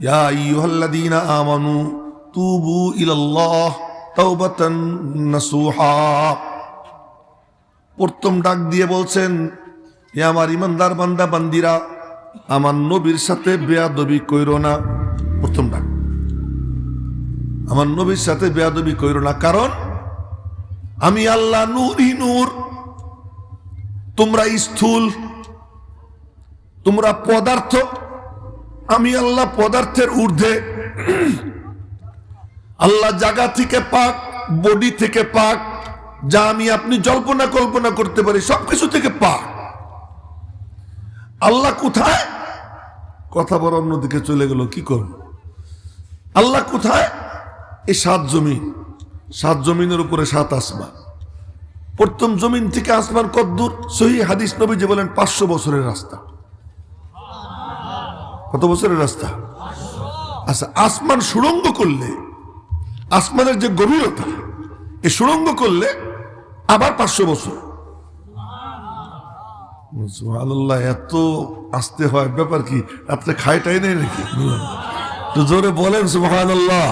ইয়া আইয়ুহাল্লাযীনা আমানু তুবু ইলাল্লাহ তাওবাতান নাসুহা প্রথম ডাক দিয়ে বলছেন এ আমার ইমানদার বান্দা, বান্দিরা, আমার নবীর সাথে বেয়াদবি কইরো না। প্রথম ডাক। আমার নবীর সাথে বেয়াদবি কইরো না, কারণ আমি আল্লাহ নূরই নূর। তোমরা স্থূল, তোমরা পদার্থ আমি আল্লাহ পদার্থের ঊর্ধ্বে। আল্লাহ জায়গা থেকে পাক, বডি থেকে পাক, যা আমি আপনি জল্পনা কল্পনা করতে পারি, সবকিছু থেকে পাক। আল্লাহ কোথায়? কথা বড় অন্যদিকে চলে গেল, কি করব? আল্লাহ কোথায়? এই সাত জমিন। সাত জমিনের উপরে সাত আসমান। প্রথম জমিন থেকে আসমান কদ্দূর সহি হাদিস নবী যে বলেন পাঁচশো বছরের রাস্তা। কত বছরের রাস্তা? আচ্ছা আসমান সুড়ঙ্গ করলে, আসমানের যে গভীরতা, এ সুড়ঙ্গ করলে আবার পাঁচশো বছর। এত আসতে হয় ব্যাপার কি? রাত্রে খাইটাই নেই নাকি? তো জোরে বলেন সুহান আল্লাহ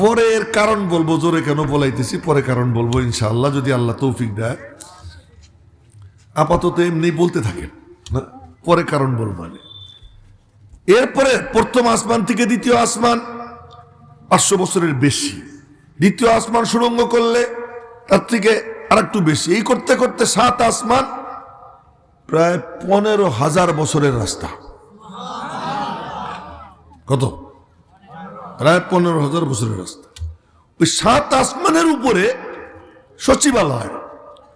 পরে এর কারণ বলব, জোরে কেন বলাইতেছি? পরে কারণ বলব, ইনশাআল্লাহ, যদি আল্লাহ তৌফিক দেয়। আপাতত এমনি বলতে থাকেন। পরে কারণ বলব আমি। এরপরে প্রথম আসমান থেকে দ্বিতীয় আসমান পাঁচশো বছরের বেশি। দ্বিতীয় আসমান সুড়ঙ্গ করলে তার থেকে আর একটু বেশি। এই করতে করতে সাত আসমান প্রায় পনেরো হাজার বছরের রাস্তা। কত? প্রায় পনেরো হাজার বছরের রাস্তা। ওই সাত আসমানের উপরে সচিবালয়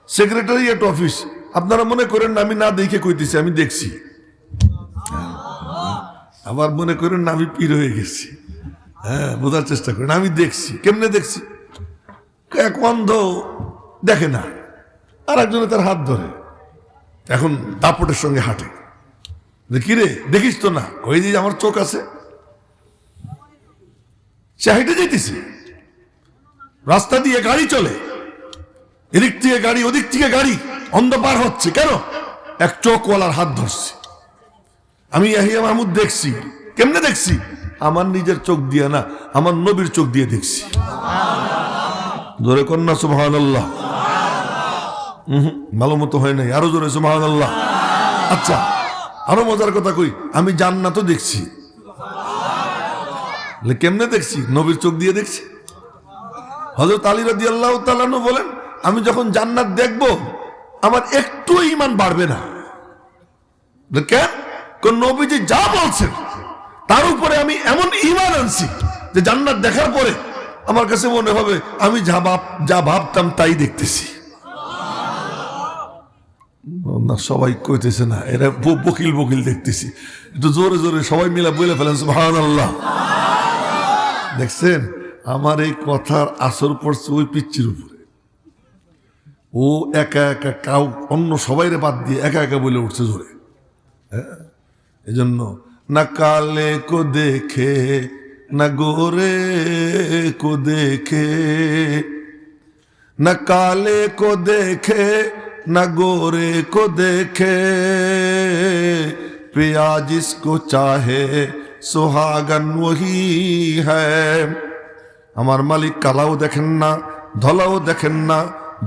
সেক্রেটারিয়েট অফিস আপনারা মনে করেন আমি না দেখে কইতেছি, আমি দেখছি। আবার মনে করেন আমি পীর হয়ে গেছি। হ্যাঁ বোঝার চেষ্টা করেন। আমি দেখছি। কেমনে দেখছি? এক অন্ধ দেখে না। আর একজনে তার হাত ধরে। এখন দাপটের সঙ্গে হাঁটে। যে, কি রে? দেখিস তো না। ওই যে আমার চোখ আছে? সে হেঁটে যেতেছে রাস্তা দিয়ে গাড়ি চলে। এদিক থেকে গাড়ি, ওদিক থেকে গাড়ি। অন্ধ পার হচ্ছে। কেন? এক চোখওয়ালার হাত ধরছে। আমি ইয়াহিয়া মাহমুদ দেখছি। কেমনে দেখছি? আমার নিজের চোখ দিয়ে না, আমার নবীর চোখ দিয়ে দেখছি। জোরে কন্যা আল্লাহ ভালো মতো হয় নাই, আরও জোরে আল্লাহ আচ্ছা আরও মজার কথা কই, আমি জান্নাতও দেখছি। কেমনে দেখছি? নবীর চোখ দিয়ে দেখছি। বলেন, আমি যখন জান্নাত দেখব, আমার একটু ইমান বাড়বে না। কেন? কোন নবীজি যা বলছেন, তার উপরে আমি এমন ইমান আনছি যে জান্নাত দেখার পরে আমার কাছে মনে হবে, আমি যা ভাব, যা ভাবতাম তাই দেখতেছি। না, সবাই কইতেছে না, এরা বকিল বকিল দেখতেছি। একটু জোরে জোরে সবাই মিলে বলে ফেলেন সুবহান আল্লাহ দেখছেন? আমার এই কথার আসর পড়ছে ওই পিচ্ছির উপরে। ও একা একা কাউ অন্য সবাইরে বাদ দিয়ে একা একা বলে উঠছে জোরে। এই জন্য না কালে কো দেখে না গোরে কো দেখে न काले को देखे न गोरे को देखे पिया जिसको चाहे सुहागन वही है আমার মালিক কালাও দেখেন না ধলাও দেখেন না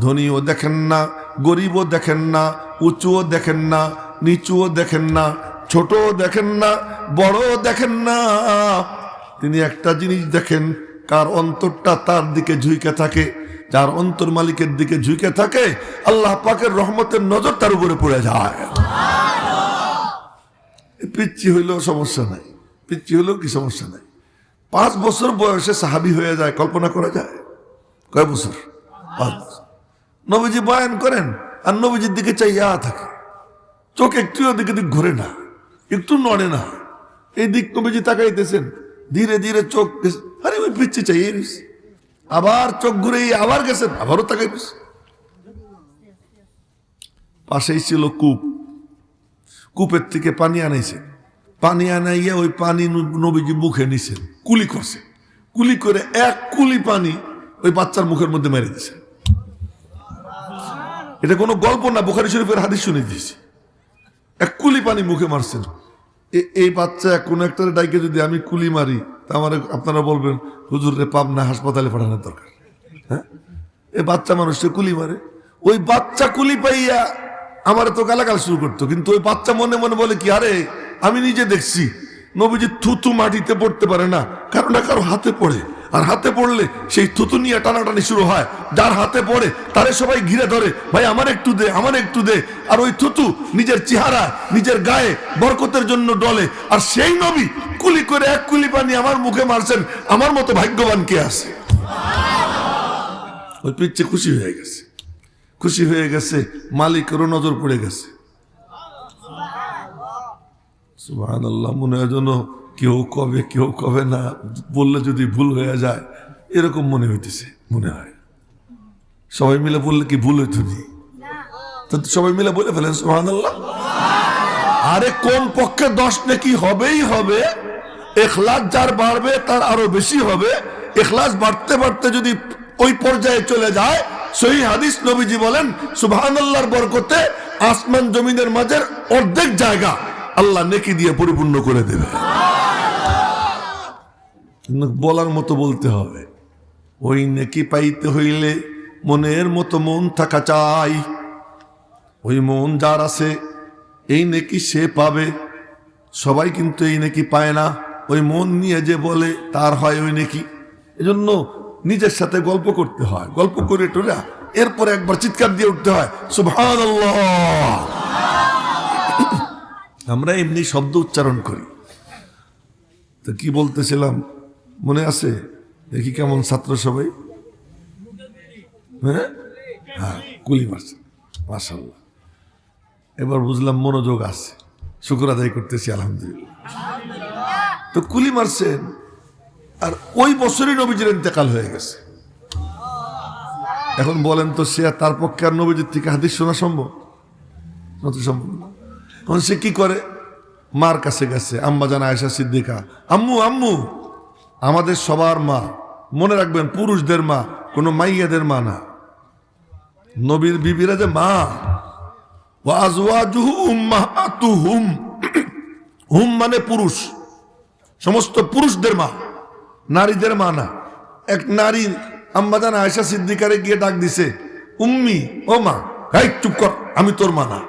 ধনীও দেখেন না গরিবও দেখেন না উঁচুও দেখেন না নিচুও দেখেন না ছোটও দেখেন না, বড় দেখেন না। তিনি একটা জিনিস দেখেন, কার অন্তরটা তার দিকে ঝুঁকে থাকে, যার অন্তর মালিকের দিকে ঝুঁকে থাকে, আল্লাহ পাকের রহমতের নজর তার উপরে পড়ে যায়। পিচ্ছি হইলেও সমস্যা নাই পিচ্ছি হইলেও কি সমস্যা নাই। পাঁচ বছর বয়সে সাহাবি হয়ে যায়, কল্পনা করা যায়? কয় বছর? পাঁচ বছর। নবীজি বয়ান করেন, আর নবীজির দিকে চাইয়া থাকে। চোখ একটু ওদিকে দিক ঘুরে না। একটু নড়ে না। এই দিক নবীজি তাকাইতেছেন। ধীরে ধীরে চোখ আরে ওই পিচ্ছি চাই আবার চোখ ঘুরে আবার গেছেন, আবারও তাকাই নিস পাশেই ছিল কূপ। কূপের থেকে পানি আনাইছে। পানি আনাইয়া ওই পানি নব- নবীজি মুখে নিছেন, কুলি করছে। কুলি করে এক কুলি পানি ওই বাচ্চার মুখের মধ্যে মেরে দিছে। এটা কোনো গল্প না, বুখারি শরীফের হাদিস শুনে দিয়েছি। এক কুলি পানি মুখে মারছেন। এ- এই বাচ্চা কোনো একটা ডাইকে যদি আমি কুলি মারি, তা আমার আপনারা বলবেন, হুজুর রে পাবনা হাসপাতালে পাঠানোর দরকার। হ্যাঁ? এই বাচ্চা মানুষকে কুলি মারে। ওই বাচ্চা কুলি পাইয়া আমার তো গালাগাল শুরু করতো, কিন্তু ওই বাচ্চা মনে মনে বলে কি, আরে, আমি নিজে দেখছি, নবীজি থুতু মাটিতে পড়তে পারে না, কারও না কারও হাতে পড়ে। আর হাতে পড়লে সেই থুতু নিয়ে টানাটানি শুরু হয়। যার হাতে পড়ে, তারে সবাই ঘিরে ধরে, ভাই, আমার একটু দে, আমার একটু দে। আর ওই থুতু নিজের চেহারা, নিজের গায়ে বরকতের জন্য ডলে। আর সেই নবী কুলি করে এক কুলি পানি আমার মুখে মারছেন। আমার মতো ভাগ্যবান কে আছে? ওই পিচ্ছে খুশি হয়ে গেছে। খুশি হয়ে গেছে, মালিকেরও নজর পড়ে গেছে। সুবাহান আল্লাহ মনে হয় কেউ কবে কেউ কবে না বললে যদি ভুল হয়ে যায়, এরকম মনে হইতেছে, মনে হয়। সবাই মিলে বললে কি ভুল হইতো সবাই মিলে বলে ফেলেন আল্লাহ আরে কোন পক্ষে দশ নাকি হবেই হবে, এখলাস যার বাড়বে তার আরও বেশি হবে। এখলাস বাড়তে বাড়তে যদি ওই পর্যায়ে চলে যায়, সহি হাদিস নবীজি বলেন সুবহান আল্লাহর বরকতে আসমান জমিনের মাঝের অর্ধেক জায়গা আল্লাহ নেকি দিয়ে পরিপূর্ণ করে দেবে। কিন্তু বলার মতো বলতে হবে। ওই নেকি পাইতে হইলে মনের মতো মন থাকা চাই। ওই মন যার আছে, এই নেকি সে পাবে। সবাই কিন্তু এই নেকি পায় না। ওই মন নিয়ে যে বলে, তার হয় ওই নেকি। এজন্য নিজের সাথে গল্প করতে হয়। গল্প করে টোরা এরপরে একবার চিৎকার দিয়ে উঠতে হয় সুভান আমরা এমনি শব্দ উচ্চারণ করি। তো কি বলতেছিলাম? মনে আছে? দেখি কেমন ছাত্র সবাই। হ্যাঁ? হ্যাঁ কুলি মারছে। মাসাল্লাহ এবার বুঝলাম মনোযোগ আছে। শুক্র আদায় করতেছি, আলহামদুলিল্লাহ। তো কুলি মারছেন, আর ওই বছরই নবীজির ইন্তেকাল হয়ে গেছে। এখন বলেন তো সে তার পক্ষে আর নবীজির থেকে হাদিস শোনা সম্ভব? সম্ভব এখন সে কি করে? মার কাছে গেছে, আম্মা জানা আয়সা সিদ্দিকা, আম্মু আম্মু। আমাদের সবার মা, মনে রাখবেন পুরুষদের মা, কোনো মাইয়াদের মা না। নবীর বিবিরা যে মা উম্মাহাতুহুম, হুম মানে পুরুষ। সমস্ত পুরুষদের মা, নারীদের মা না। এক নারী আম্মাদান আয়সা সিদ্দিকারে গিয়ে ডাক দিছে, উম্মি, ও মা, এই চুপ কর, আমি তোর মা না।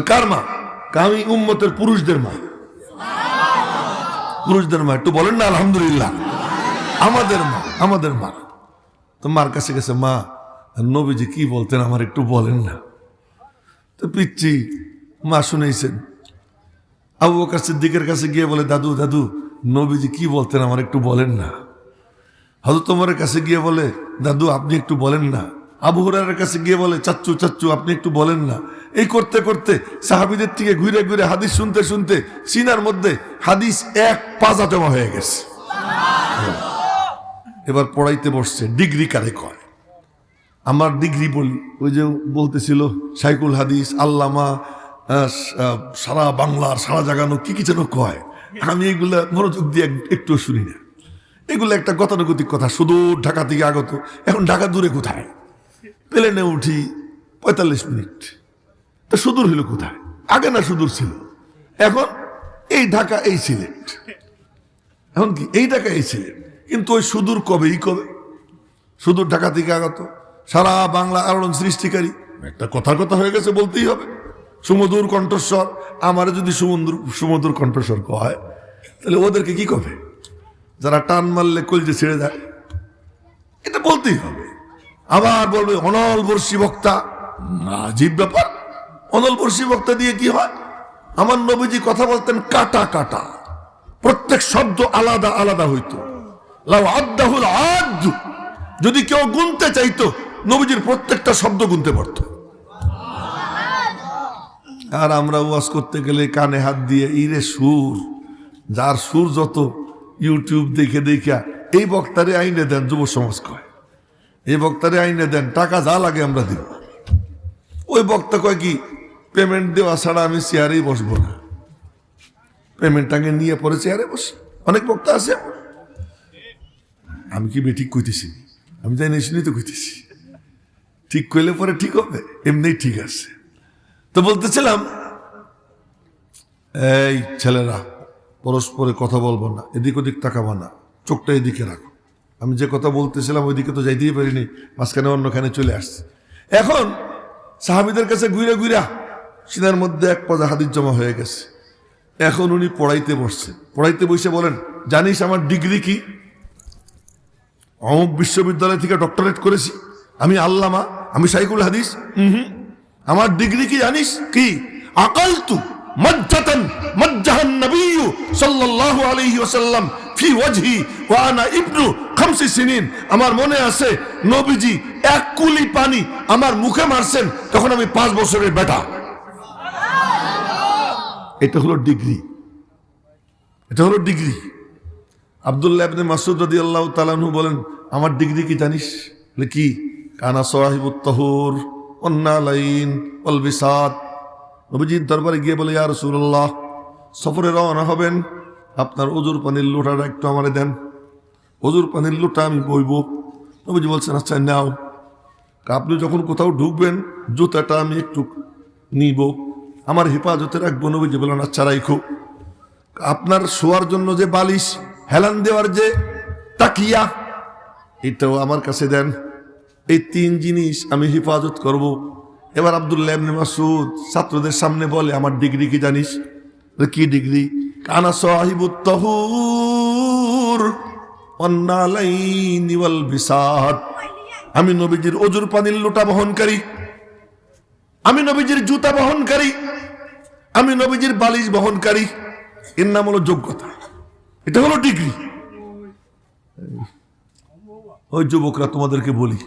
কার মা? আমি উম্মতের পুরুষদের মা। পুরুষদের মা, একটু বলেন না, আলহামদুলিল্লাহ। আমাদের মা আমাদের মা। তো মার কাছে গেছে, মা, নবীজি কি বলতেন আমার একটু বলেন না। তো পিচ্ছি মা শুনেছেন। আবু বকর সিদ্দিকের কাছে গিয়ে বলে, দাদু দাদু, নবীজি কি বলতেন আমার একটু বলেন না। হয়তো তোমার কাছে গিয়ে বলে, দাদু, আপনি একটু বলেন না। আবু হুরারের কাছে গিয়ে বলে, চাচ্চু চাচ্চু, আপনি একটু বলেন না। এই করতে করতে সাহাবিদের থেকে ঘুরে ঘুরে হাদিস শুনতে শুনতে সিনার মধ্যে হাদিস এক পাজা জমা হয়ে গেছে। এবার পড়াইতে বসছে, ডিগ্রি কারে কয়? আমার ডিগ্রি বলি, ওই যে বলতেছিল সাইকুল হাদিস, আল্লামা সারা বাংলার সারা জাগানো, কি কি যেন কয়? আমি এগুলা মনোযোগ দিয়ে এক- একটু শুনি না। এগুলো একটা গতানুগতিক কথা, সুদূর ঢাকা থেকে আগত। এখন ঢাকা দূরে কোথায়? প্লেনে উঠি পঁয়তাল্লিশ মিনিট। তা সুদূর হইল কোথায়? আগে না সুদূর ছিল? এখন এই ঢাকা, এই সিলেট। এখন কি? এই ঢাকা, এই সিলেট। কিন্তু ওই সুদূর কবেই কবে? সুদূর ঢাকা থেকে আগত। সারা বাংলা আলোড়ন সৃষ্টিকারী। একটা কথার কথা হয়ে গেছে, বলতেই হবে। সুমধুর কণ্ঠস্বর। আমার যদি সুমধুর সুমধুর কণ্ঠস্বর কয়, তাহলে ওদেরকে কি কবে? যারা টান মারলে কলজে ছেড়ে দেয় এটা বলতেই হবে। আবার বলবে, অনল বর্ষী বক্তা। আজীব ব্যাপার। অনল বর্ষী বক্তা দিয়ে কি হয়? আমার নবীজি কথা বলতেন কাটা কাটা। প্রত্যেক শব্দ আলাদা আলাদা হইতো। যদি কেউ গুনতে চাইতো, নবীজির প্রত্যেকটা শব্দ গুনতে পারত। আর আমরা ওয়াজ করতে গেলে কানে হাত দিয়ে, ইরে সুর, যার সুর যত ইউটিউব দেখে দেখা এই বক্তারে আইনে দেন যুব সমাজ কয়। এই বক্তারে আইনে দেন, টাকা যা লাগে আমরা দিব। ওই বক্তা কয় কি পেমেন্ট দেওয়া ছাড়া আমি চেয়ারেই বসবো না। পেমেন্ট আগে নিয়ে পরে চেয়ারে বসি। অনেক বক্তা আছে আমি কি বেঠিক কইতেছি? আমি জানি শুনি তো কইতেছি। ঠিক কইলে পরে ঠিক হবে এমনি ঠিক আছে। তো বলতেছিলাম, এই ছেলেরা, পরস্পরে কথা বলব না, এদিক ওদিক তাকাবো না, চোখটা এদিকে রাখো। আমি যে কথা বলতেছিলাম, ওইদিকে তো যাইতেই পারিনি, মাঝখানে অন্যখানে চলে আসছে। এখন সাহাবিদের কাছে ঘুরে ঘুরা সিনার মধ্যে এক পদা হাদির জমা হয়ে গেছে। এখন উনি পড়াইতে বসছেন পড়াইতে বসে বলেন, জানিস আমার ডিগ্রি কি? অমুক বিশ্ববিদ্যালয় থেকে ডক্টরেট করেছি। আমি আল্লামা, আমি সাইকুল হাদিস। হুম আমার ডিগ্রি কি জানিস? কি? আকালতু মজ্জাতান মজ্জাহান নবিয়্যু সাল্লাল্লাহু আলাইহি ওয়াসাল্লাম ফি ওয়াজহি ওয়া আনা ইবনু খামসি সিনিন, আমার মনে আছে নবীজি এক কুলি পানি আমার মুখে মারছেন, তখন আমি পাঁচ বছরের বেটা। এটা হলো ডিগ্রি। এটা হলো ডিগ্রি। আবদুল্লাহ ইবনে মাসুদ রাদিয়াল্লাহু তাআলাহু বলেন, আমার ডিগ্রি কি জানিস? কি? কানা সাহিবুত তাহুর অন্নালাইন ওয়াল বিসাদ। নবীজির দরবারে গিয়ে বলে, ইয়া রাসূলুল্লাহ, সফরে রওনা হবেন। আপনার ওজুর পানির লোটাটা একটু আমারে দেন। ওজুর পানির লোটা আমি বইব। নবীজি বলছেন আচ্ছা নাও। আপনি যখন কোথাও ঢুকবেন, জুতাটা আমি একটু নিব। আমার হেফাজতে রাখব। নবীজি বলেন আচ্ছা রাইখো। আপনার শোয়ার জন্য যে বালিশ, হেলান দেওয়ার যে তাকিয়া, এটাও আমার কাছে দেন। এই তিন জিনিস আমি হেফাজত করব। এবার আবদুল্লাহ ইবনে মাসুদ ছাত্রদের সামনে বলে, আমার ডিগ্রি কি জানিস? কি ডিগ্রি? কানা সাহিবুত তাহুর। আমি নবীজির অজুর পানির লোটা বহনকারী। আমি নবীজির জুতা বহনকারী। আমি নবীজির বালিশ বহনকারী। এর নাম হলো যোগ্যতা। এটা হলো ডিগ্রি। ওই যুবকরা তোমাদেরকে বলি,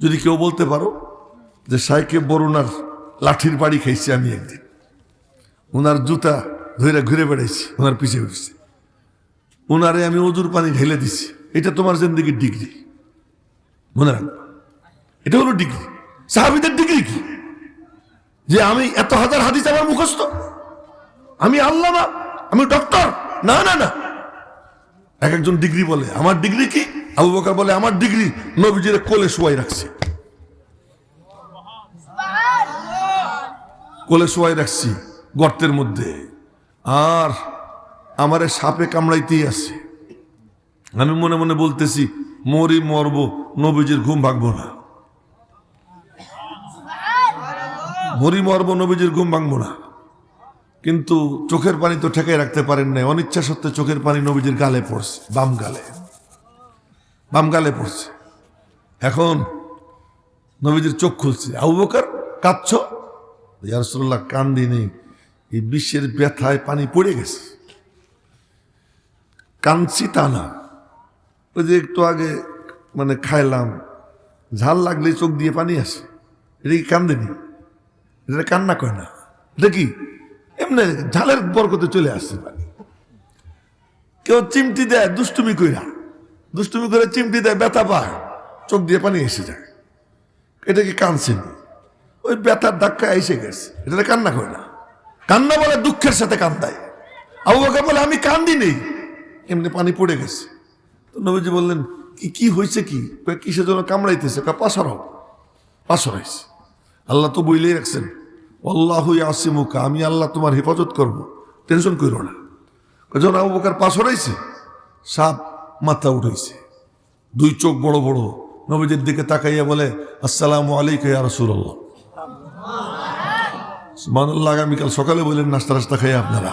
যদি কেউ বলতে পারো যে সাইকে বরুণার লাঠির বাড়ি খাইছি আমি একদিন। ওনার জুতা ধরে ঘুরে বেড়াইছি ওনার পিছিয়ে উঠছে ওনারে আমি অজুর পানি ঢেলে দিছি। এটা তোমার জিন্দগির ডিগ্রি। মনে রাখব এটা হলো ডিগ্রি। সাহাবিদের ডিগ্রি কি? যে আমি এত হাজার হাদিস আমার মুখস্থ? আমি আল্লামা? আমি ডক্টর? না না না। এক একজন ডিগ্রি বলে, আমার ডিগ্রি কি? আবু বকর বলে, আমার ডিগ্রি নবীজির কোলে শুয়াই রাখছি। কোলে শুয়াই রাখছি গর্তের মধ্যে। আর আমারে সাপে কামড়াইতেই আছে। আমি মনে মনে বলতেছি, মরি মরবো, নবীজির ঘুম ভাঙবো না। মরি মরবো, নবীজির ঘুম ভাঙবো না। কিন্তু চোখের পানি তো ঠেকাই রাখতে পারেন নাই। অনিচ্ছা সত্ত্বে চোখের পানি নবীজির গালে পড়ছে, বাম গালে। বাম গালে পড়ছে। এখন নবীজির চোখ খুলছে। আবু বকর, কাঁদছ? ইয়ারসোল্লাহ কান্দি নেই এই বিশ্বের ব্যথায় পানি পড়ে গেছে। কাঁদছি তা না ওই যে একটু আগে মানে খাইলাম, ঝাল লাগলে চোখ দিয়ে পানি আসে। এটা কি কান্দেনি এটা কান্না কয় না। কি? এমনি ঝালের বরকতে চলে আসছে পানি। কেউ চিমটি দেয়, দুষ্টুমি কইরা। দুষ্টুমি করে চিমটি দেয়, ব্যথা পায়, চোখ দিয়ে পানি এসে যায়। এটা কি কানছেন ওই ব্যথার ধাক্কা এসে গেছে। এটা কান্না করে না। কান্না বলে দুঃখের সাথে কান্দায়। আবু বকর বলে, আমি কান্দি নেই এমনি পানি পড়ে গেছে। তো নবীজি বললেন, কি কি হয়েছে কি? কিসের জন্য কামড়াইতেছে? পাশর হোক পাশর হয়েছে আল্লাহ তো বইলেই রাখছেন। আল্লাহ আসিমুকা আমি আল্লাহ তোমার হেফাজত করব। টেনশন করো না। যখন আবু বকার পাশ হরাইছে সাপ মাথা উঠেছে দুই চোখ বড় বড়। নবীজির দিকে তাকাইয়া বলে, আসসালামু আলাইকুম ইয়া রাসূলুল্লাহ। আগামীকাল সকালে বললেন নাস্তা রাস্তা খাইয়া আপনারা।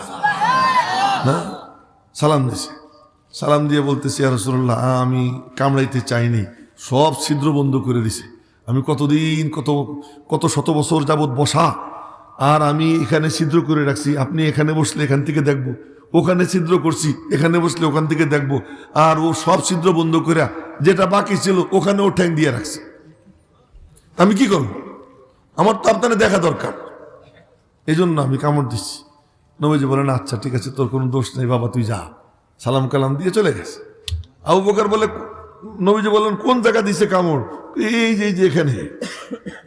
না সালাম দিছে। সালাম দিয়ে বলতেছি, ইয়া রাসূলুল্লাহ, আমি কামড়াইতে চাইনি। সব ছিদ্র বন্ধ করে দিছে। আমি কতদিন, কত কত শত বছর যাবৎ বসা, আর আমি এখানে ছিদ্র করে রাখছি। আপনি এখানে বসলে এখান থেকে দেখব। ওখানে ছিদ্র করছি, এখানে বসলে ওখান থেকে দেখব। আর ও সব ছিদ্র বন্ধ করে যেটা বাকি ছিল ওখানে ও ঠ্যাং দিয়ে রাখছে। আমি কি করব? আমার তো আপনার দেখা দরকার। এই জন্য আমি কামড় দিচ্ছি। নবীজি বলেন আচ্ছা ঠিক আছে, তোর কোনো দোষ নেই, বাবা, তুই যা। সালাম কালাম দিয়ে চলে গেছে। আবু বকর বলে, নবীজি বললেন, কোন জায়গা দিছে কামড়? এই যে এই যে এখানে।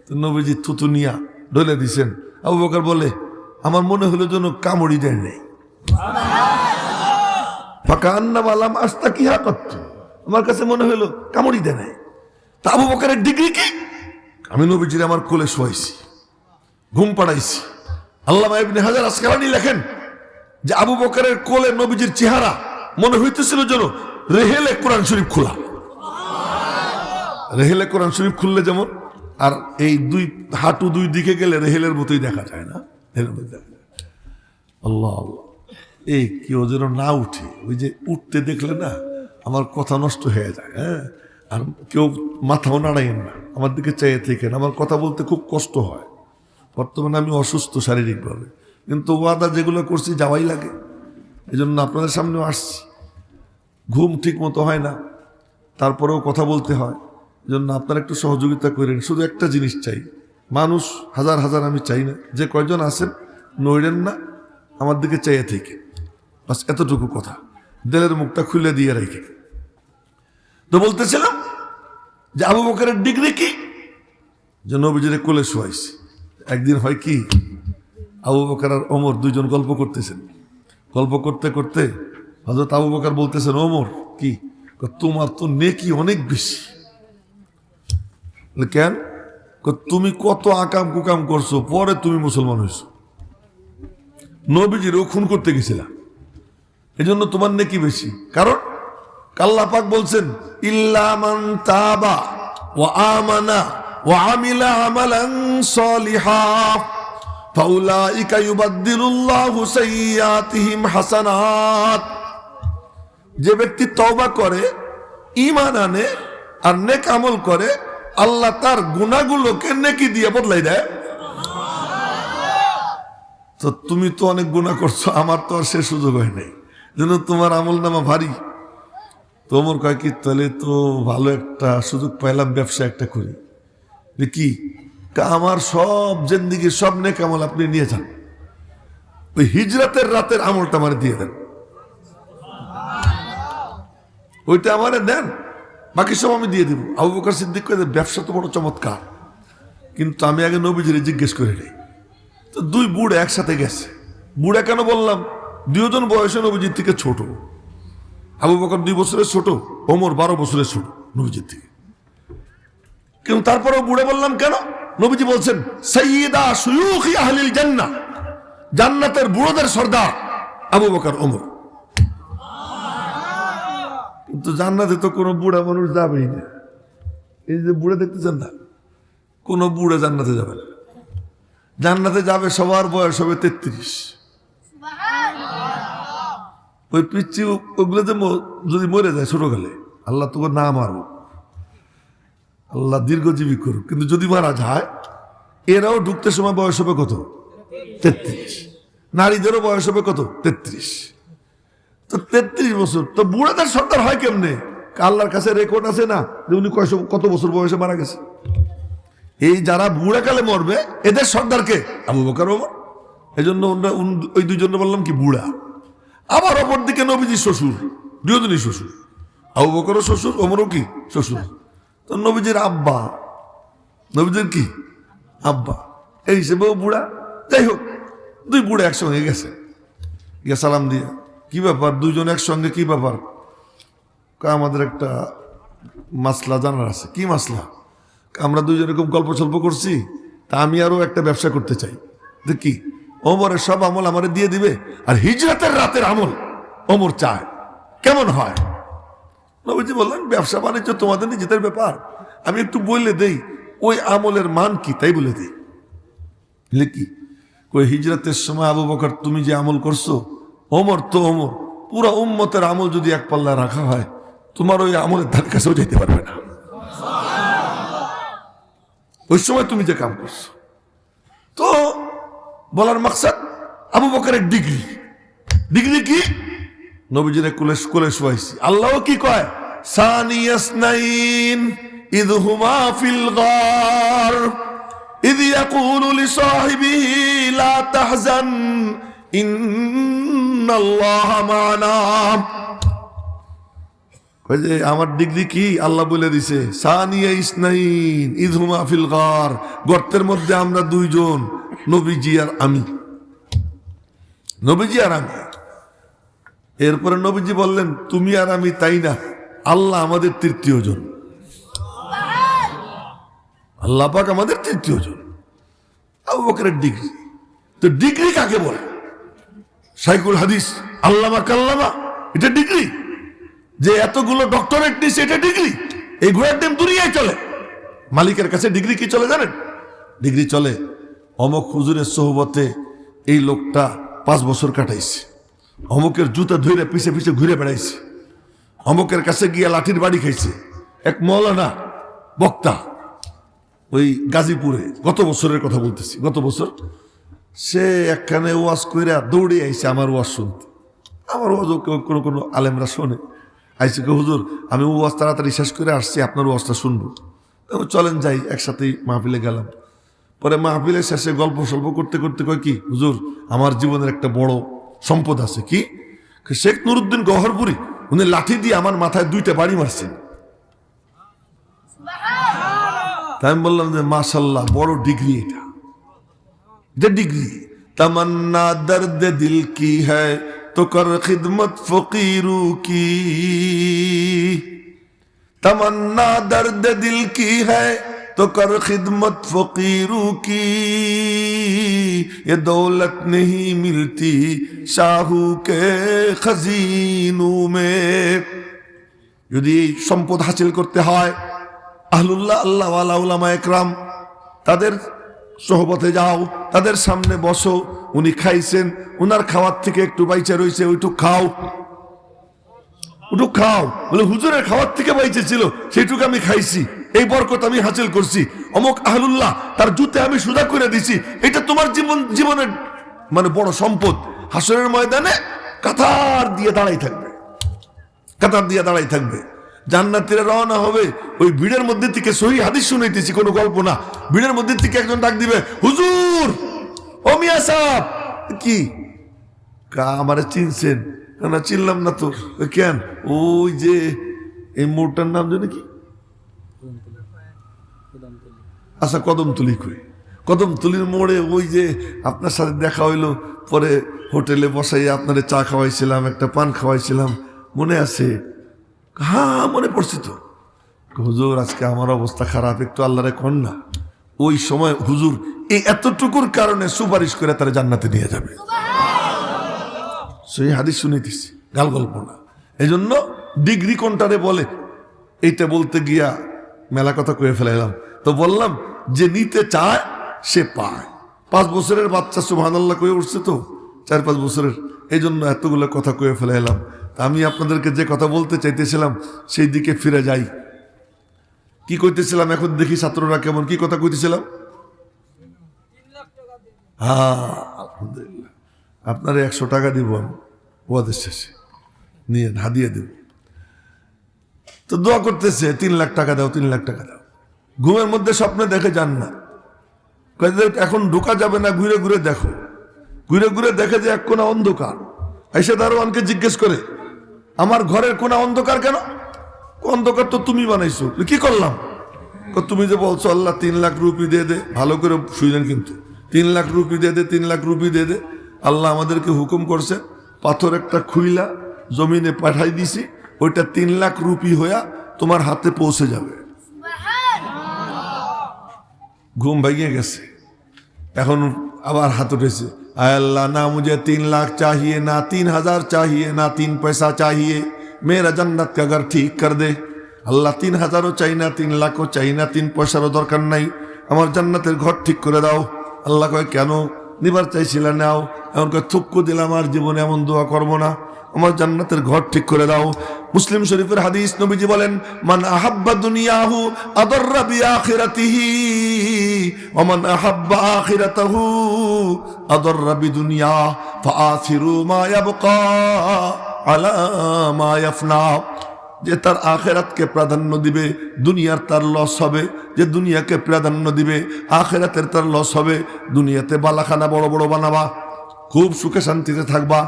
তো নবীজি থুতু ঢলে দিছেন। আবু বকর বলে, আমার মনে হলো যেন কামড়ি দেয় নেই। ফাঁকা কি হা করত? আমার কাছে মনে হলো কামড়ই দেয় নাই। তা আবু বকরের ডিগ্রি কি? আমি নবীজির আমার কোলে শোয়াইছি, ঘুম পাড়াইছি। আল্লাহ ইবনে হাজার আসকালানি লেখেন যে আবু বকরের কোলে নবীজির চেহারা মনে হইতেছিল যেন রেহেলে কোরআন শরীফ খোলা। রেহেলে কোরআন শরীফ খুললে যেমন, আর এই দুই হাঁটু দুই দিকে গেলে রেহেলের মতোই দেখা যায় না? আল্লাহ আল্লাহ। এই কেউ যেন না উঠে, ওই যে উঠতে দেখলে না, আমার কথা নষ্ট হয়ে যায় হ্যাঁ? আর কেউ মাথাও নাড়াইন না, আমার দিকে চাইয়ে থেকেন, আমার কথা বলতে খুব কষ্ট হয়। বর্তমানে আমি অসুস্থ শারীরিকভাবে, কিন্তু ওয়াদা যেগুলো করছি যাওয়াই লাগে। এই জন্য আপনাদের সামনেও আসছি। ঘুম ঠিক মতো হয় না, তারপরেও কথা বলতে হয়। এই জন্য আপনারা একটু সহযোগিতা করেন। শুধু একটা জিনিস চাই, মানুষ হাজার হাজার আমি চাই না, যে কয়জন আছেন নইলেন না, আমার দিকে চাইয়ে থেকে। বাস এতটুকু কথা। দেলের মুখটা খুলে দিয়ে রেখে। তো বলতেছিলাম যে আবু বকরের ডিগ্রি কি? যে নবীজিরে কোলে শোয়াইছি। একদিন হয় কি, আবু বকর আর অমর দুইজন গল্প করতেছেন। গল্প করতে করতে হজরত আবু বকর বলতেছেন ওমর, কি? তোমার তো নেকি অনেক বেশি। কেন? তুমি কত আকাম কুকাম করছ, পরে তুমি মুসলমান হয়েছো। নবীজিরও খুন করতে গেছিলাম এই জন্য তোমার নেকি বেশি। কারণ কাল্লা পাক বলছেন ইল্লামান তাবা ওয়া আমানা ওয়া আমিলা আমালান সলিহা। ফাউলাইকা ইউবাদদিলুল্লাহু সাইয়্যাতিহিম হাসানাত। যে ব্যক্তি তওবা করে, ঈমান আনে আর নেক আমল করে, আল্লাহ তার গুনাহগুলোকে নেকি দিয়ে বদলাই দেয়। তো তুমি তো অনেক গুণা করছ, আমার তো আর সে সুযোগ হয় নাই। যেন তোমার আমল নামা ভারী। তোমার কয় কি, তাহলে তো ভালো একটা সুযোগ পাইলাম, ব্যবসা একটা করি। কা? আমার সব জেন্দিগির সব নেক আমল আপনি নিয়ে যান। ওই হিজরাতের রাতের আমলটা আমার দিয়ে দেন। ওইটা আমারে দেন, বাকি সব আমি দিয়ে দিব। আবু বকর সিদ্দিক করে ব্যবসা তো বড় চমৎকার। কিন্তু আমি আগে নবীজিরে জিজ্ঞেস করে নেই। তো দুই বুড়ে একসাথে গেছে। বুড়া কেন বললাম দুজন বয়সে নবীজির থেকে ছোট। আবু বকর দুই বছরের ছোট, ওমর বারো বছরের ছোট নবীজির থেকে। কিন্তু তারপরেও বুড়ে বললাম, কেন? নবীজি বলছেন সৈয়দা সুয়ুখি আহলিল জান্নাহ। জান্নাতের বুড়োদের সর্দার আবু বকর ওমর। কিন্তু জান্নাতে তো কোনো বুড়া মানুষ যাবেই না। এই যে বুড়ে দেখতেছেন না, কোনো বুড়ে জান্নাতে যাবে না। জান্নাতে যাবে সবার বয়স হবে তেত্রিশ। ওই পিচ্ছি ওগুলো যে যদি মরে যায় ছোটকালে, আল্লাহ তোকে না মারো আল্লাহ দীর্ঘজীবী করুক। কিন্তু যদি মারা যায় এরাও ঢুকতে সময় বয়স হবে কত? তেত্রিশ। নারীদেরও বয়স হবে কত? তেত্রিশ। তো তেত্রিশ বছর। তো বুড়াদের সর্দার হয় কেমনে? আল্লাহর কাছে রেকর্ড আছে না যে উনি কত বছর বয়সে মারা গেছে? এই যারা বুড়াকালে মরবে, এদের সর্দারকে আবু বকর ওমর। এই জন্য ওই দুইজন বললাম কি, বুড়া। আবার অপর দিকে নবীজি শ্বশুর দুজনই শ্বশুর। আবু বকরও শ্বশুর, ওমরও কি? শ্বশুর। তো নবীজির আব্বা। নবীজির কি? আব্বা। এই হিসেবেও বুড়া। যাই হোক, দুই বুড়া একসঙ্গে গেছে। গিয়ে সালাম দিয়ে, কি ব্যাপার? দুইজন একসঙ্গে কি ব্যাপার? আমাদের একটা মাসলা জানার আছে। কি মাসলা? আমরা দুজন এরকম গল্প সল্প করছি। তা আমি আরও একটা ব্যবসা করতে চাই। দেখি ওমরের সব আমল আমারে দিয়ে দিবে, আর হিজরতের রাতের আমল ওমর চায়। কেমন হয়? নবীজি বললেন, ব্যবসা বাণিজ্য তোমাদের নিজেদের ব্যাপার। আমি একটু বললে দেই, ওই আমলের মান কি তাই বলে দিই। কি? ওই হিজরতের সময় আবু বকর, তুমি যে আমল করছ, ওমর তো ওমর, পুরো উম্মতের আমল যদি এক পাল্লা রাখা হয়, তোমার ওই আমলের ধার কাছেও যেতে পারবে না। ওই সময় তুমি যে কাম করছ। তো বলার মাকসাদ, আবু বকরের ডিগ্রি। ডিগ্রি কি? নবীজিরে কুলে কোলে শুয়াইছি। আল্লাহ কি কয়? সানিয়াসনাইন ইদ হুমা ফিল গার ইদ ইয়াকুলু লিসাহিবিহি লা তাহজান ইন্নাল্লাহা মা'ানা। কয় যে, আমার ডিগ্রি কি? আল্লাহ বলে দিছে সানিয়া ইসনাইন ইদহুমা ফিল গার। গর্তের মধ্যে আমরা দুইজন, নবীজি আর আমি। নবীজি আর আমি। এরপরে নবীজি বললেন, তুমি আর আমি তাই না? আল্লাহ আমাদের তৃতীয় জন। আল্লাহ পাক আমাদের তৃতীয় জন। আবু বকরের ডিগ্রি। তো ডিগ্রি কাকে বলে? সাইকুল হাদিস, আল্লামা কাল্লামা, এটা ডিগ্রি। যে এতগুলো ডক্টরেট নিছে, এটা ডিগ্রি। এই ঘোড়ার ডিম দুনিয়ায় চলে। মালিকের কাছে ডিগ্রি কি চলে জানেন? ডিগ্রি চলে। অমক হুজুরের সোহবতে এই লোকটা পাঁচ বছর কাটাইছে। অমকের জুতা ধরে পিছে পিছে ঘুরে বেড়াইছে। অমকের কাছে গিয়ে লাঠির বাড়ি খাইছে। এক মৌলানা বক্তা ওই গাজীপুরে, গত বছরের কথা বলতেছি, গত বছর সে একখানে ওয়াজ কইরা দৌড়ে আইছে আমার ওয়াজ শুনতে। আমার ওয়াজ কোনো কোনো আলেমরা শোনে। আইসে কে, হুজুর, আমি ওয়াজ তাড়াতাড়ি শেষ করে আসছি, আপনার ওয়াজটা শুনব। চলেন যাই, একসাথেই মাহফিলে গেলাম। পরে মাহফিলের শেষে গল্প সল্প করতে করতে কয় কি, হুজুর, আমার জীবনের একটা বড় সম্পদ আছে কি? শেখ নুরুদ্দিন গহরপুরি, উনি লাঠি দিয়ে আমার মাথায় দুইটা বাড়ি মারছেন। তাই আমি বললাম যে, মাশাল্লাহ, বড় ডিগ্রি এটা। যে ডিগ্রি। তামান্না দর্দ দিল কি হ্যায় তো কর খিদমত ফকিরু কি? তামান্না দর্দ দিল কি হ্যায় تو کر خدمت فقیروں দৌলত یہ دولت نہیں ملتی شاہو کے যদি সম্পদ হাসিল করতে হয়, আহলুল্লাহ, আল্লাহ আলাউলামা একরাম, তাদের সোহবতে যাও, তাদের সামনে বসো, উনি খাইছেন, উনার খাওয়ার থেকে একটু বাইচে রয়েছে ওইটুক খাও। ওটুক খাও। বলে, হুজুরের খাওয়ার থেকে বাইচে ছিল, সেইটুকু আমি খাইছি। এই বরকত আমি হাসিল করছি। অমুক আহলুল্লাহ, তার জুতে আমি সুদা করে দিছি। এটা তোমার জীবন জীবনের মানে বড় সম্পদ। হাসনের ময়দানে কাতার দিয়ে দাঁড়াই থাকবে। কাতার দিয়ে দাঁড়াই থাকবে। জান্নাতিরা রওনা হবে। ওই ভিড়ের মধ্যে থেকে সহি হাদিস শুনাইতেছি, কোনো গল্প না। ভিড়ের মধ্যে থেকে একজন ডাক দিবে, হুজুর, ও মিয়া সাহেব, কি? কা, আমারে চিনছেন? না চিনলাম না তো। কেন? ওই যে, এই মোড়টার নাম জানে কি? আচ্ছা কদমতলি কই? কদমতলির মোড়ে ওই যে আপনার সাথে দেখা হইল, পরে হোটেলে বসাই আপনারে চা খাওয়াইছিলাম, একটা পান খাওয়াইছিলাম, মনে আছে? হ্যাঁ মনে পড়ছে তো। হুজুর, আজকে আমার অবস্থা খারাপ, একটু আল্লাহরে কন না। ওই সময় হুজুর এই এতটুকুর কারণে সুপারিশ করে তারা জান্নাতে নিয়ে যাবে। সেই হাদিস শুনিতেছি গাল গল্প না এই জন্য ডিগ্রি কোনটারে বলে? এইটা বলতে গিয়া মেলা কথা কয়ে ফেলাইলাম। তো বললাম, যে নিতে চায়, সে পায়। পাঁচ বছরের বাচ্চা সুবহানাল্লাহ কয়ে উঠছে তো। চার পাঁচ বছরের। এই জন্য এতগুলো কথা কয়ে ফেলাইলাম তা আমি আপনাদেরকে যে কথা বলতে চাইতেছিলাম, সেই দিকে ফিরে যাই। কি কইতেছিলাম? এখন দেখি ছাত্ররা কেমন। কি কথা কইতেছিলাম? হ্যাঁ আপনার একশো টাকা দিব আমি। ওয়াদের শেষে। নিয়ে হাদিয়ে দেব। তো দোয়া করতেছে, তিন লাখ টাকা দাও, তিন লাখ টাকা দাও। ঘুমের মধ্যে স্বপ্নে দেখে যান না। এখন ঢোকা যাবে না, ঘুরে ঘুরে দেখো। ঘুরে ঘুরে দেখে যে এক কোনা অন্ধকার। এসে দারোয়ানকে জিজ্ঞেস করে, আমার ঘরের কোনা অন্ধকার কেন? অন্ধকার তো তুমি বানাইছো। কি করলাম? তুমি যে বলছো আল্লাহ তিন লাখ রুপি দিয়ে দে, ভালো করে শুইলেন কিন্তু। তিন লাখ রুপি দিয়ে দে, তিন লাখ রুপি দিয়ে দে। আল্লাহ আমাদেরকে হুকুম করছে, পাথর একটা খুইলা জমিনে পাঠাই দিছি, ওইটা তিন লাখ রুপি হইয়া তোমার হাতে পৌঁছে যাবে। ঘুম ভেঙে গেছে। এখন আবার হাত উঠেছে। আল্লাহ, না মুজে তিন লাখ চাহিয়ে, না তিন হাজার চাহিয়ে, না তিন পয়সা চাহিয়ে। মেয়েরা জান্নাত কা ঠিক কর দে। আল্লাহ তিন হাজারও চাই না, তিন লাখও চাই না, তিন পয়সারও দরকার নাই। আমার জান্নাতের ঘর ঠিক করে দাও। আল্লাহ কয়, কেন? নিবার চাইছিল নাও। এমন কয় থুক্কু দিলাম, আর জীবনে এমন দোয়া করব না। আমার জান্নাতের ঘর ঠিক করে দাও। মুসলিম শরীফের হাদিস নবীজি বলেন, মান আহাব্বা দুনিয়াহু আদররা বি আখিরাতিহি ওয়া মান আহাব্বা আখিরাতাহু আদররা বি দুনিয়া ফাআথিরু মা ইয়াবকা আলা মা ইয়াফনা। যে তার আখেরাতকে প্রাধান্য দিবে, দুনিয়ার তার লস হবে। যে দুনিয়াকে প্রাধান্য দিবে, আখেরাতের তার লস হবে। দুনিয়াতে বালাখানা বড় বড় বানাবা। খুব সুখে শান্তিতে থাকবা।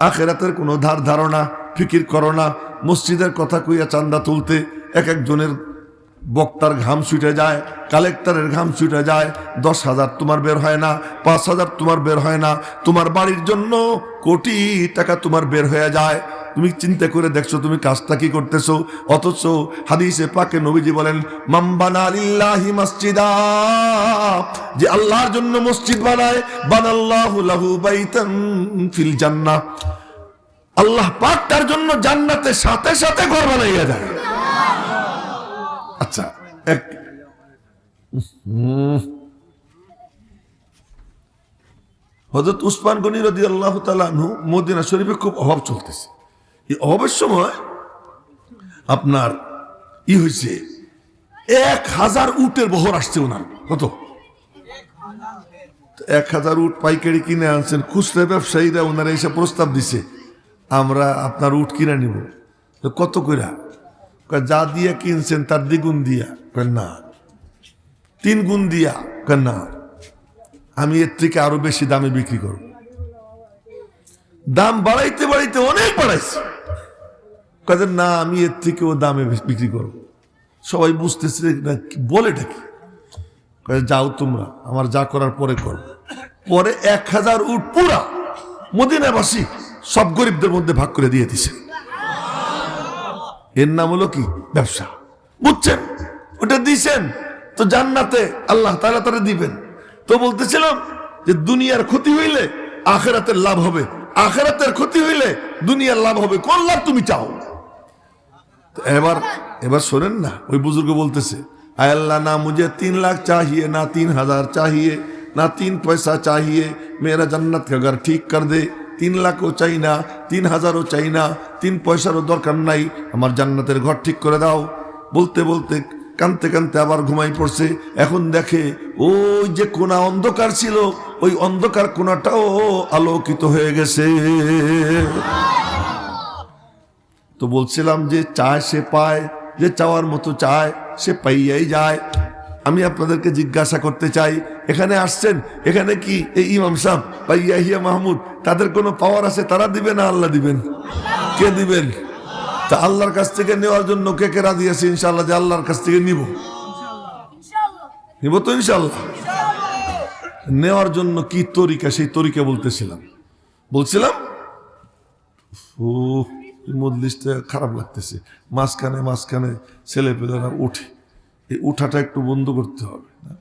আখেরাতের কোনো ধার ধারণা, ফিকির করো না। মসজিদের কথা কইয়া চান্দা তুলতে এক একজনের বক্তার ঘাম ছুটে যায়, কালেক্টরের ঘাম ছুটে যায়। দশ হাজার তোমার বের হয় না, পাঁচ হাজার তোমার বের হয় না। তোমার বাড়ির জন্য কোটি টাকা তোমার বের হয়ে যায়। তুমি চিন্তা করে দেখছ, তুমি কাজটা কি করতেছো? অথচ হাদিসে পাকে নবীজি বলেন মাম্বানা লিল্লাহি মসজিদা যে আল্লাহর জন্য মসজিদ বানায়, বানাল্লাহু লাহু বাইতান ফিল জান্নাহ আল্লাহ পাক তার জন্য জান্নাতে সাথে সাথে ঘর বানাইয়া দেয়। আচ্ছা এক হজরত উসমান গনি রদি আল্লাহ তালু মদিনা শরীফে খুব অভাব চলতেছে। সময় আপনার ই হয়েছে এক হাজার উটের বহর আসছে ওনার। কত? এক হাজার উট পাইকারি কিনে আনছেন, খুচরা ব্যবসায়ীরা ওনারা এসে প্রস্তাব দিছে, আমরা আপনার উট কিনে নিব। কত কইরা? যা দিয়া কিনছেন তার দ্বিগুণ দিয়া। না। তিন গুণ দিয়া। না। আমি এর থেকে আরও বেশি দামে বিক্রি করব। দাম বাড়াইতে বাড়াইতে অনেক বাড়াইছে। কাদের না আমি এর থেকেও দামে বিক্রি করব। সবাই বুঝতেছে না বলেটা কি? কয়, যাও তোমরা আমার যা করার পরে করো। পরে এক হাজার উট পুরা মদিনাবাসী সব গরিবদের মধ্যে ভাগ করে দিয়ে দিছে। এর নাম হলো কি? ব্যবসা। বুঝছেন? ওটা দিছেন তো জান্নাতে আল্লাহ তারা তারা দিবেন। তো বলতেছিলাম যে দুনিয়ার ক্ষতি হইলে আখেরাতের লাভ হবে। আখেরাতের ক্ষতি হইলে দুনিয়ার লাভ হবে। কোন লাভ তুমি চাও? এবার এবার শোনেন না, ওই বুজুর্গ বলতেছে আয় আল্লাহ না মুজে তিন লাখ চাহিয়ে, না তিন হাজার চাহিয়ে, না তিন পয়সা চাহিয়ে, মেয়েরা জান্নাত কে ঘর ঠিক কর দে, তিন লাখও চাই না, তিন হাজারও চাই না, তিন পয়সারও দরকার নাই, আমার জান্নাতের ঘর ঠিক করে দাও। বলতে বলতে কানতে কানতে আবার ঘুমাই পড়ছে, এখন দেখে ওই যে কোনা অন্ধকার ছিল, ওই অন্ধকার কোনাটাও আলোকিত হয়ে গেছে। তো বলছিলাম যে চায় সে পায়, যে চাওয়ার মতো চায়, সে পাইয়াই যায়। আমি আপনাদেরকে জিজ্ঞাসা করতে চাই, এখানে আসছেন, এখানে কি এই ইমাম সাহ বা ইয়াহিয়া মাহমুদ, তাদের কোনো পাওয়ার আছে? তারা দিবে না আল্লাহ দিবেন? কে দিবেন? তা আল্লাহর কাছ থেকে নেওয়ার জন্য কে কে রাজি আছে ইনশাল্লাহ যে আল্লাহর কাছ থেকে নিব? নিব তো ইনশাল্লাহ নেওয়ার জন্য কি তরিকা? সেই তরিকা বলতেছিলাম। বলছিলাম মজলিসটা খারাপ লাগতেছে। মাঝখানে মাঝখানে ছেলে পেলেরা উঠে এই উঠাটা একটু বন্ধ করতে হবে না?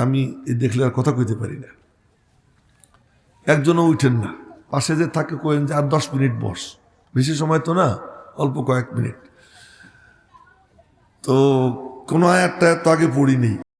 আমি দেখলে আর কথা কইতে পারি না। একজনও উঠেন না। পাশে যে থাকে কোয়েন যে আর দশ মিনিট বস। বেশি সময় তো না, অল্প কয়েক মিনিট। তো কোনো আয়াতটা তো আগে পড়িনি